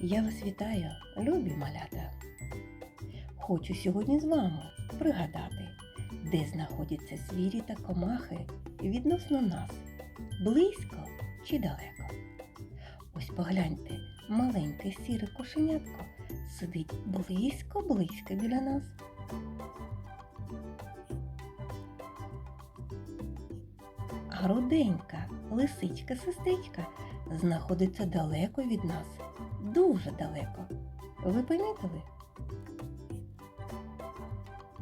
Я вас вітаю, любі малята. Хочу сьогодні з вами пригадати, де знаходяться звірі та комахи відносно нас, близько чи далеко. Ось погляньте, маленьке сіре кошенятко сидить близько-близько біля нас. А руденька лисичка-сестричка знаходиться далеко від нас, дуже далеко. Ви помітили?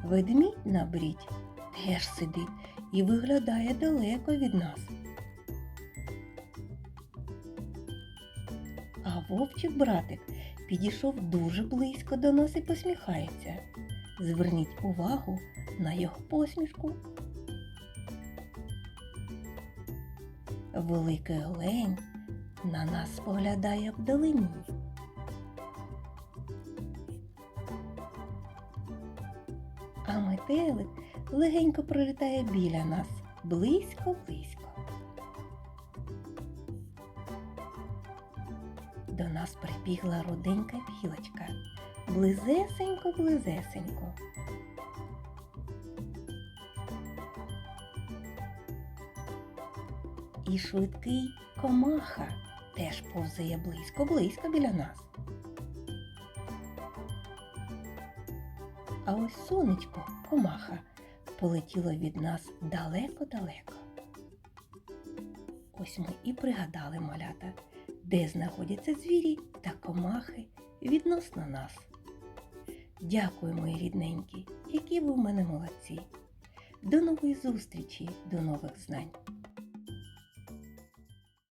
Ведмідь на брідь теж сидить і виглядає далеко від нас. А вовчик братик підійшов дуже близько до нас і посміхається. Зверніть увагу на його посмішку. Великий олень на нас споглядає вдалині. А метелик легенько пролітає біля нас близько-близько. До нас прибігла руденька білочка, близесенько-близесенько. І швидкий комаха теж повзає близько-близько біля нас. А ось сонечко, комаха, полетіло від нас далеко-далеко. Ось ми і пригадали малята, де знаходяться звірі та комахи відносно нас. Дякую, мої рідненькі, які ви в мене молодці. До нової зустрічі, до нових знань.